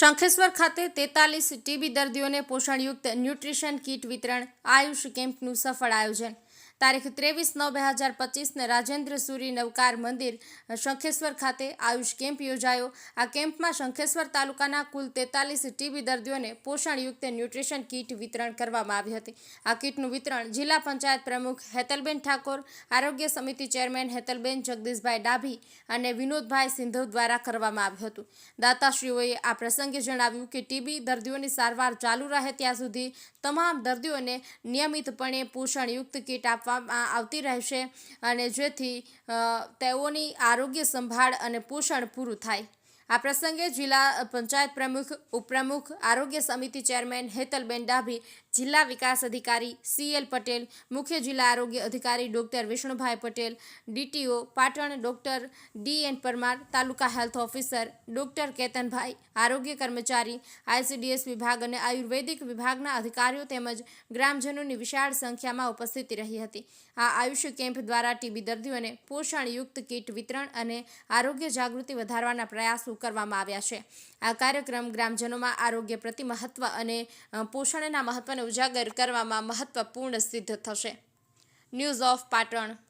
શંખેશ્વર ખાતે તેતાલીસ ટીબી દર્દીઓને પોષણયુક્ત ન્યુટ્રિશન કીટ વિતરણ આયુષ કેમ્પનું સફળ આયોજન તારીખ ત્રેવીસ નવ બે હજાર પચીસને રાજેન્દ્ર સુરી નવકાર મંદિર શંખેશ્વર ખાતે આયુષ કેમ્પ યોજાયો. આ કેમ્પમાં શંખેશ્વર તાલુકાના કુલ તેતાલીસ ટીબી દર્દીઓને પોષણયુક્ત ન્યુટ્રિશન કીટ વિતરણ કરવામાં આવી હતી. આ કીટનું વિતરણ જિલ્લા પંચાયત પ્રમુખ હેતલબેન ઠાકોર, આરોગ્ય સમિતિ ચેરમેન હેતલબેન જગદીશભાઈ ડાભી અને વિનોદભાઈ સિંધવ દ્વારા કરવામાં આવ્યું હતું. દાતાશ્રીઓએ આ પ્રસંગે જણાવ્યું કે ટીબી દર્દીઓની સારવાર ચાલુ રહે ત્યાં સુધી તમામ દર્દીઓને નિયમિતપણે પોષણયુક્ત કીટ આપવામાં આવતી રહેશે અને જેથી તેઓની આરોગ્ય સંભાળ અને પોષણ પૂરું થાય. આ પ્રસંગે જિલ્લા પંચાયત પ્રમુખ, ઉપપ્રમુખ, આરોગ્ય સમિતિ ચેરમેન હેતલબેન ડાભી, જિલ્લા વિકાસ અધિકારી સીએલ પટેલ, મુખ્ય જિલ્લા આરોગ્ય અધિકારી doctor Vishnubhai Patel, DTO Patan doctor D N Parmar, taluka health officer doctor Ketanbhai, આરોગ્ય કર્મચારી, આઈસીડીએસ વિભાગ અને આયુર્વેદિક વિભાગના અધિકારીઓ તેમજ ગ્રામજનોની વિશાળ સંખ્યામાં ઉપસ્થિતિ રહી હતી. આ આયુષ્ય કેમ્પ દ્વારા ટીબી દર્દીઓને પોષણયુક્ત કીટ વિતરણ અને આરોગ્ય જાગૃતિ વધારવાના પ્રયાસો કરવામાં આવ્યા છે. આ કાર્યક્રમ ગ્રામજનોમાં આરોગ્ય પ્રતિ મહત્વ અને પોષણના મહત્વને ઉજાગર કરવામાં મહત્વપૂર્ણ સિદ્ધ થશે. News of Patan.